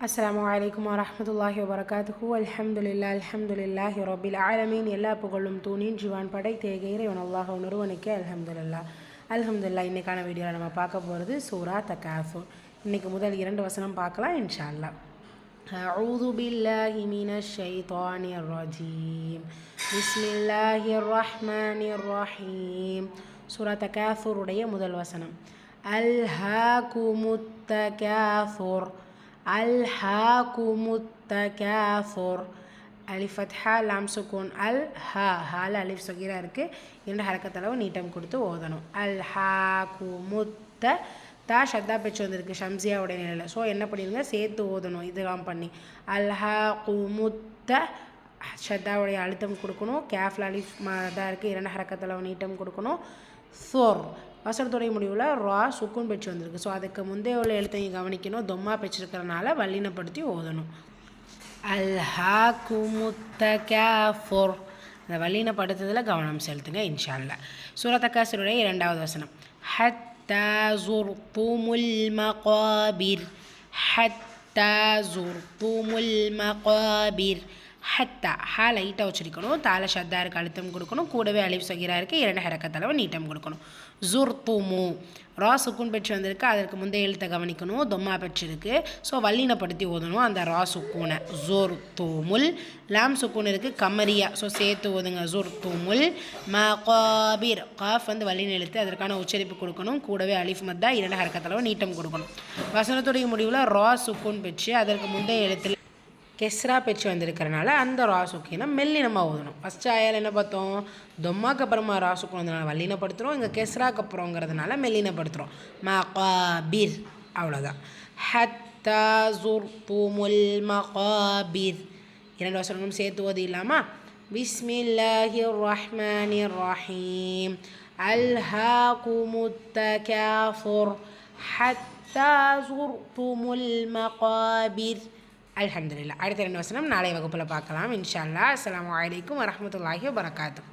அஸ்ஸலாமு அலைக்கும் வரஹ்மத்துல்லாஹி வபரகாத்துஹு அல்ஹம்துலில்லா அல்ஹம்துலில்லாஹி ரபில் ஆலமீன் எல்லா புகழும் தூணின் ஜிவான் படை தேகையிற இவன் அல்லாஹ் ஒருவனுக்கே அல்ஹம்துலில்லா அல்ஹம்துலில்லா இன்றைக்கான வீடியோவில் நம்ம பார்க்க போகிறது சூரா தகாஃபு இன்றைக்கி முதல் இரண்டு வசனம் பார்க்கலாம் இன்ஷா அல்லாஹ் أعوذ بالله من الشيطان الرجيم بسم الله الرحمن الرحيم சூரா தகாஃபுருடைய முதல் வசனம் அல்ஹாகுமுத் தகாஃபுர் அல்ஹாகுமுத் தகாஃபுர் ஃபத்ஹா லாம் சுக்கூன் அல் ஹா. ஹால அலிஃப் சுகீரா இருக்குது இரண்டு ஹரக்கத்தளவு நீட்டம் கொடுத்து ஓதணும். அல் ஹா குமுத்த தா ஷத்தா பெச்சு வந்திருக்கு ஷம்சியாவுடைய நிலையில். ஸோ என்ன பண்ணிடுங்க? சேர்த்து ஓதணும். இதெல்லாம் பண்ணி. அல் ஹா குமுத்த ஷத்தாவுடைய அழுத்தம் கொடுக்கணும். கேஃப்ல அலிஃப் தான் இருக்குது இரண்டு ஹரக்கத்தில் நீட்டம் கொடுக்கணும். சோர். வசனத்துடைய முடிவில் ரா சுக்குன் பெச்சு வந்திருக்கு. ஸோ அதுக்கு முந்தைய உள்ள எழுத்தையும் கவனிக்கணும். தொம்மா பெற்றிருக்கிறனால வல்லினப்படுத்தி ஓதணும். அல்ஹாக்குமுத்தகாஃபுர் அந்த வல்லினப்படுத்துதலில் கவனம் செலுத்துங்க இன்ஷால்ல சூரத்தக்காசருடைய இரண்டாவது வசனம். ஹத்தா ஜுர்துமுல் மகாபிர். ஹத்தா ஜுர்துமுல் மகாபிர். ஹத்தா ஹா லைட்டாக வச்சிருக்கணும். தால இருக்குது அழுத்தம் கொடுக்கணும். கூடவே அலிஃப் சகிரா இருக்குது இரண்டு ஹரக்கத்தளவு நீட்டம் கொடுக்கணும். ஜுர்துமு ரா சுக்குன் பெற்று வந்திருக்கு அதற்கு முந்தைய எழுத்தை கவனிக்கணும். தொம்மா பெற்றிருக்கு ஸோ வல்லினப்படுத்தி ஓதணும் அந்த ரா சுக்கூனை ஜோர் தூமுல். லாம் சுக்கூன் இருக்குது கமரியா. ஸோ சேர்த்து ஓதுங்க. ஜோர் தூமுல். மகாபீர். காஃப் வந்து வல்லின எழுத்து. அதற்கான உச்சரிப்பு கொடுக்கணும். கூடவே அலிஃப் மத்தா இரண்டு ஹரக்கத்தளவு நீட்டம் கொடுக்கணும். வசனத்துடைய முடிவில் ரா சுக்கூன் பெற்று அதற்கு முந்தைய எழுத்தில் கெஸ்ரா பெற்று வந்திருக்கிறனால அந்த ராசுக்கினை மெல்லினமாக ஓதணும் ஃபஸ்ட் ஆயால் என்ன பார்த்தோம்? தொம்மாக்கு அப்புறமா ராசுக்கு வந்தனால வல்லினப்படுத்துகிறோம் இங்கே கெஸ்ராக்கு அப்புறங்கிறதுனால மெல்லினப்படுத்துகிறோம் மகாபீர். அவ்வளோதான் ஹத்தா ஜுர்துமுல் மகாபீர். இரண்டு வசனங்களும் சேர்த்து ஓதி இல்லாமா? பிஸ்மில்லாஹி ரஹ்மானி ரஹீம் அல்ஹாகுமுத் தகாஃபுர் ஹத்தா ஜுர்துமுல் மகாபீர். அல்ஹம்துலில்லா அடுத்த ரெண்டு வசனம் நாளை வகுப்பில் பார்க்கலாம். இன்ஷா அல்லா அஸ்லாம் வலைக்கம் வரமத்துல்லாஹி வரகாத்து